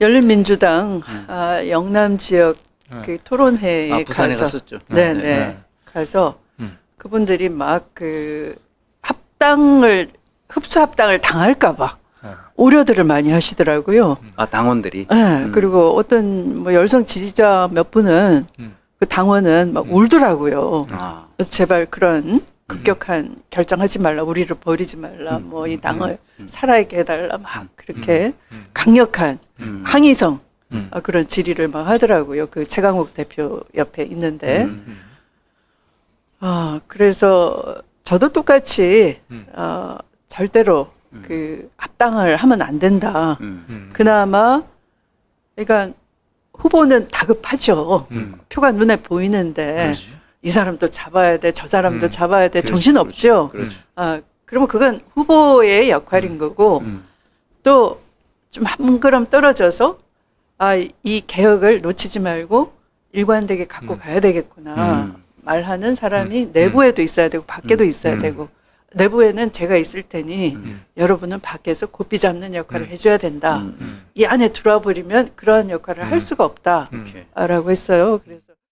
열린민주당 음. 아, 영남 지역 네. 그 토론회에 아, 부산에 가서 갔었죠. 네, 네, 네. 가서 음. 그분들이 막 그 합당을 흡수 합당을 당할까 봐 네. 우려들을 많이 하시더라고요. 아 당원들이. 네, 음. 그리고 어떤 뭐 열성 지지자 몇 분은 음. 그 당원은 막 음. 울더라고요. 아, 제발 그런 급격한 결정하지 말라, 우리를 버리지 말라, 음, 뭐이 음, 당을 음. 살아있게 해달라, 막 그렇게 음. 강력한 음. 항의성 음. 어, 그런 질의를 막 하더라고요. 그 최강욱 대표 옆에 있는데. 음. 음. 아, 그래서 저도 똑같이 음. 어, 절대로 음. 그 합당을 하면 안 된다. 음. 음. 그나마 그러니까 후보는 다급하죠. 음. 표가 눈에 보이는데 그렇지. 이 사람도 잡아야 돼, 저 사람도 음. 잡아야 돼, 그렇지, 정신 없죠. 그렇죠. 아, 그러면 그건 후보의 역할인 거고 음. 또 좀 한 걸음 떨어져서 아, 이 개혁을 놓치지 말고 일관되게 갖고 음. 가야 되겠구나. 음. 말하는 사람이 음. 내부에도 있어야 되고 밖에도 음. 있어야 음. 되고 내부에는 제가 있을 테니 음. 여러분은 밖에서 고삐 잡는 역할을 음. 해줘야 된다. 이 안에 들어와 버리면 그러한 역할을 음. 할 수가 없다라고. 했어요. 그래서